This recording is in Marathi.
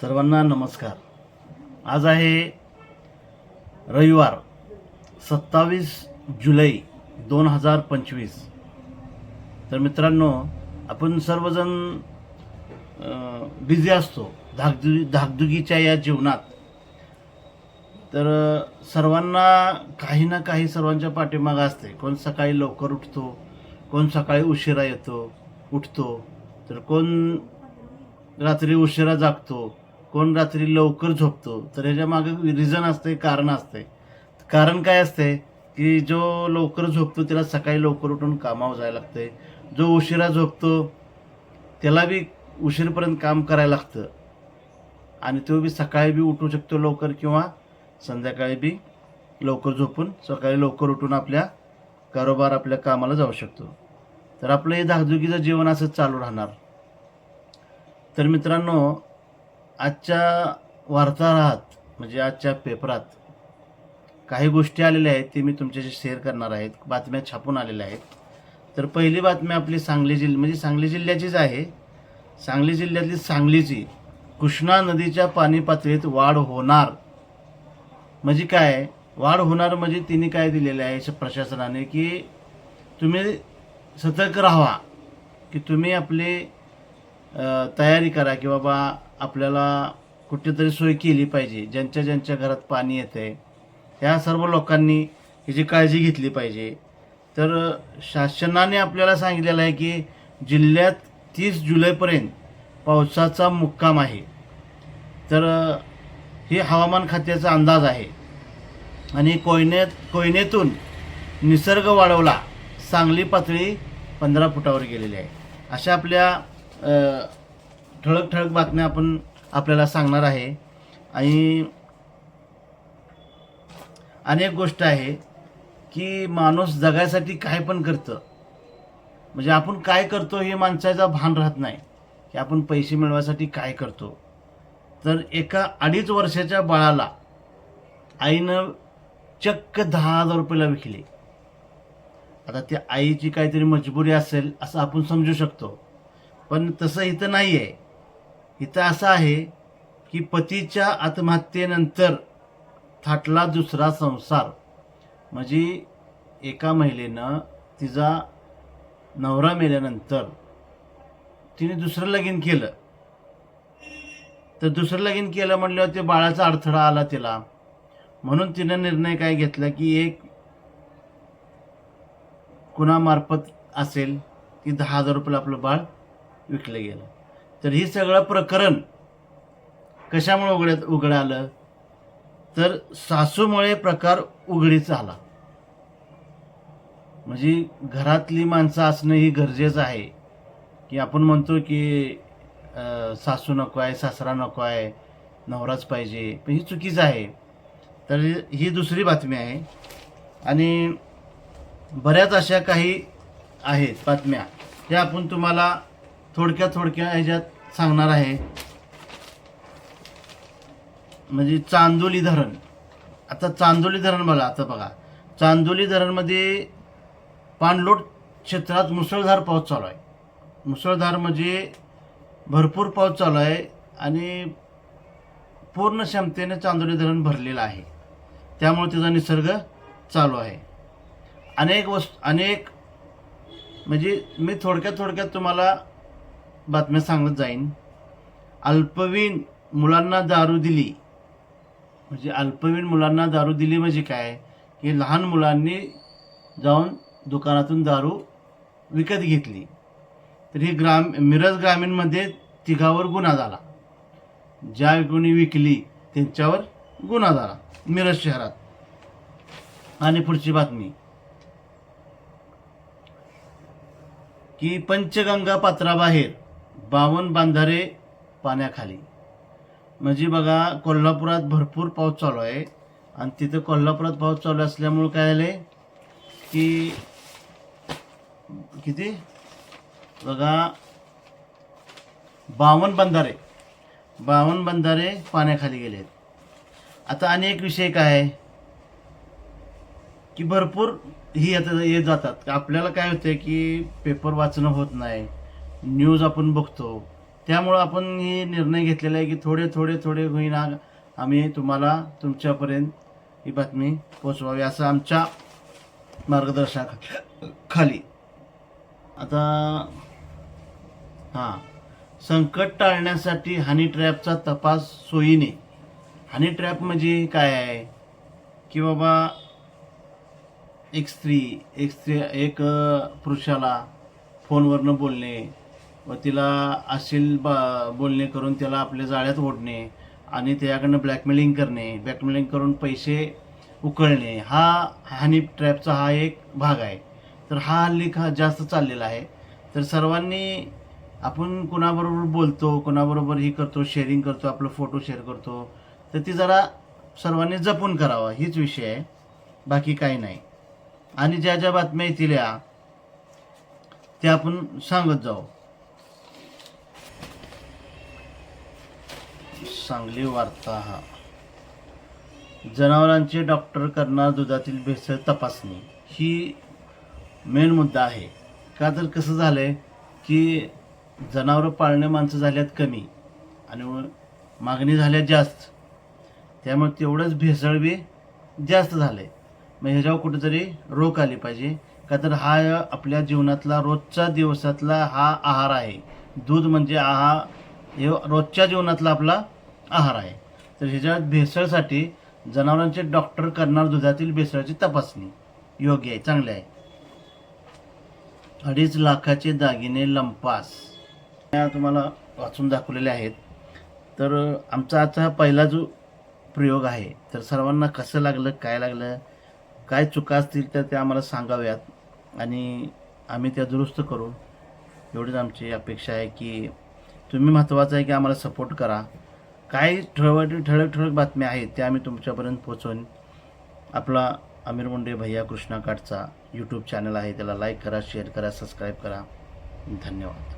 सर्वांना नमस्कार. आज आहे रविवार सत्तावीस जुलै दोन हजार पंचवीस. तर मित्रांनो आपण सर्वजण बिझी असतो धाकधु धाकधुकीच्या या जीवनात. तर सर्वांना काही ना काही सर्वांच्या पाठीमागं असते. कोण सकाळी लवकर उठतो कोण सकाळी उशिरा येतो उठतो तर कोण रात्री उशिरा जागतो कोण रात्री लवकर झोपतो? तर ह्याच्या मागे रिझन असते कारण असते कारण काय असते की जो लवकर झोपतो त्याला सकाळी लवकर उठून कामावर जायला लागते जो उशिरा झोपतो त्याला बी उशीरपर्यंत काम करायला लागतं. आणि तो बी सकाळी बी उठू शकतो लवकर किंवा संध्याकाळी बी लवकर झोपून सकाळी लवकर उठून आपल्या कारोबार आपल्या कामाला जाऊ शकतो. तर आपलं हे धाकधुकीचं जीवन असंच चालू राहणार. तर मित्रांनो आजच्या वार्ताहरात म्हणजे आजच्या पेपरात काही गोष्टी आलेल्या आहेत ते मी तुमच्याशी शेअर करणार आहेत. बातम्या छापून आलेल्या आहेत. तर पहिली बातमी आपली सांगली जिल्ह म्हणजे सांगली जिल्ह्याचीच आहे. सांगली जिल्ह्यातली सांगलीची कृष्णा नदीच्या पाणी पातळीत वाढ होणार. म्हणजे काय? वाढ होणार म्हणजे तिने काय दिलेलं आहे प्रशासनाने की तुम्ही सतर्क राहा की तुम्ही आपली तयारी करा की बाबा आपल्याला कुठेतरी सोय केली पाहिजे. ज्यांच्या ज्यांच्या घरात पाणी येतं आहे ह्या सर्व लोकांनी ह्याची काळजी घेतली पाहिजे. तर शासनाने आपल्याला सांगितलेलं आहे की जिल्ह्यात तीस जुलैपर्यंत पावसाचा मुक्काम आहे. तर हे हवामान खात्याचा अंदाज आहे. आणि कोयनेत कोयनेतून निसर्ग वाढवला सांगली पातळी पंधरा फुटावर गेलेली आहे. अशा आपल्या ठळक ठळक बातम्या आपण आपल्याला सांगणार आहे. आणि अनेक गोष्ट आहे की माणूस जगायसाठी काय पण करतं. म्हणजे आपण काय करतो हे माणसाचा भान राहत नाही. की आपण पैसे मिळवायसाठी काय करतो. तर एका अडीच वर्षाच्या बाळाला आईनं चक्क दहा हजार रुपयाला विकले. आता त्या आईची काहीतरी मजबुरी असेल असं आपण समजू शकतो. पण तसं इथं नाही आहे इथं असं आहे की पतीच्या आत्महत्येनंतर थाटला दुसरा संसार. म्हणजे एका महिलेनं तिचा नवरा मेल्यानंतर तिने दुसरं लगीन केलं. तर दुसरं लगीन केलं म्हणल्यावर ते बाळाचा अडथळा आला तिला. म्हणून तिनं निर्णय काय घेतला की एक कुणामार्फत असेल की दहा हजार रुपयाला आपलं बाळ विकलं गेलं. तर हे सगळं प्रकरण कशामुळे उघड्यात उघड आलं तर सासूमुळे प्रकार उघडीचा आला. म्हणजे घरातली माणसं असणं ही गरजेचं आहे. की आपण म्हणतो की सासू नको आहे सासरा नको आहे नवराच पाहिजे पण ही चुकीचं आहे. तर ही दुसरी बातमी आहे. आणि बऱ्याच अशा काही आहेत बातम्या. त्या आपण तुम्हाला थोडक्या थोडक्या ह्याच्यात सांगणार आहे. म्हणजे चांदोली धरण. आता चांदोली धरण बघा आता बघा. चांदोली धरणमध्ये पाणलोट क्षेत्रात मुसळधार पाऊस चालू आहे. मुसळधार म्हणजे भरपूर पाऊस चालू आहे आणि पूर्ण क्षमतेने चांदोली धरण भरलेलं आहे. त्यामुळे त्याचा निसर्ग चालू आहे. अनेक वस्तू अनेक म्हणजे मी थोडक्यात थोडक्यात तुम्हाला बातम्या सांगत जाईन. अल्पवीन मुलांना दारू दिली. म्हणजे अल्पवीन मुलांना दारू दिली म्हणजे काय? की लहान मुलांनी जाऊन दुकानातून दारू विकत घेतली. तर ही ग्राम मिरज ग्रामीणमध्ये तिघावर गुन्हा झाला. ज्या कोणी विकली त्यांच्यावर गुन्हा झाला. मिरज शहरात. आणि पुढची बातमी. की पंचगंगा पात्राबाहेर. बावन बांधारे पाण्याखाली. म्हणजे बघा कोल्हापुरात भरपूर पाऊस चालू आहे. आणि तिथं कोल्हापुरात पाऊस चालू असल्यामुळं काय झालं की किती? बघा बावन बंधारे. बावन बंधारे पाण्याखाली गेले आहेत आता अनेक विषय काय आहे? की भरपूर ही आता येत जातात. आपल्याला काय होतं की पेपर वाचणं होत नाही. न्यूज आपण बघतो. त्यामुळं आपण हे निर्णय घेतलेला आहे की थोडे थोडे थोडे होईना आम्ही तुम्हाला तुमच्यापर्यंत ही बातमी पोचवावी असं आमच्या मार्गदर्शनाखाली. आता हां. संकट टाळण्यासाठी हनी ट्रॅपचा तपास सोयीने. हनी ट्रॅप म्हणजे काय आहे? की बाबा एक स्त्री एक स्त्री एक पुरुषाला फोनवरनं बोलणे व तिला अश्लील बा बोलणे करून त्याला आपल्या जाळ्यात ओढणे आणि त्याच्याकडनं ब्लॅकमेलिंग करणे ब्लॅकमेलिंग करून पैसे उकळणे हा हनी ट्रॅपचा हा एक भाग आहे. तर हा हल्ली हा जास्त चाललेला आहे. तर सर्वांनी आपण कुणाबरोबर बोलतो कुणाबरोबर ही करतो शेअरिंग करतो आपलं फोटो शेअर करतो तर ती जरा सर्वांनी जपून करावा हीच विषय आहे. बाकी काही नाही. आणि ज्या ज्या बातम्या येतील त्या आपण सांगत जाऊ. चांगली वार्ता हा. जनावरांचे डॉक्टर करणार दुधातील भेसळ तपासणी. ही मेन मुद्दा आहे. का तर कसं झालं आहे की जनावरं पाळणे माणसं झाल्यात कमी आणि मागणी झाल्या जास्त. त्यामुळे तेवढंच भेसळ बी जास्त झालं आहे मग ह्याच्यावर कुठेतरी रोक आली पाहिजे. का तर हा आपल्या जीवनातला रोजचा दिवसातला हा आहार आहे. दूध म्हणजे आहार हे रोजच्या जीवनातला आपला आहार आहे. तर ह्याच्यात भेसळसाठी जनावरांचे डॉक्टर करणार दुधातील भेसळाची तपासणी. योग्य आहे चांगले आहे. अडीच लाखाचे दागिने लंपास. या तुम्हाला वाचून दाखवलेले आहेत. तर आमचा आजचा हा पहिला जो प्रयोग आहे तर सर्वांना कसं लागलं काय लागलं काय चुका असतील तर त्या आम्हाला सांगाव्यात आणि आम्ही त्या दुरुस्त करू एवढीच आमची अपेक्षा आहे की तुम्ही महत्त्वाचं आहे की आम्हाला सपोर्ट करा. काय ठळक ठळक ठळक बातम्या आहेत त्या आम्ही तुमच्यापर्यंत पोचवून आपला अमीर मुंडे भैया कृष्णा काठचा यूट्यूब चॅनल आहे त्याला लाईक करा शेअर करा सबस्क्राईब करा. धन्यवाद.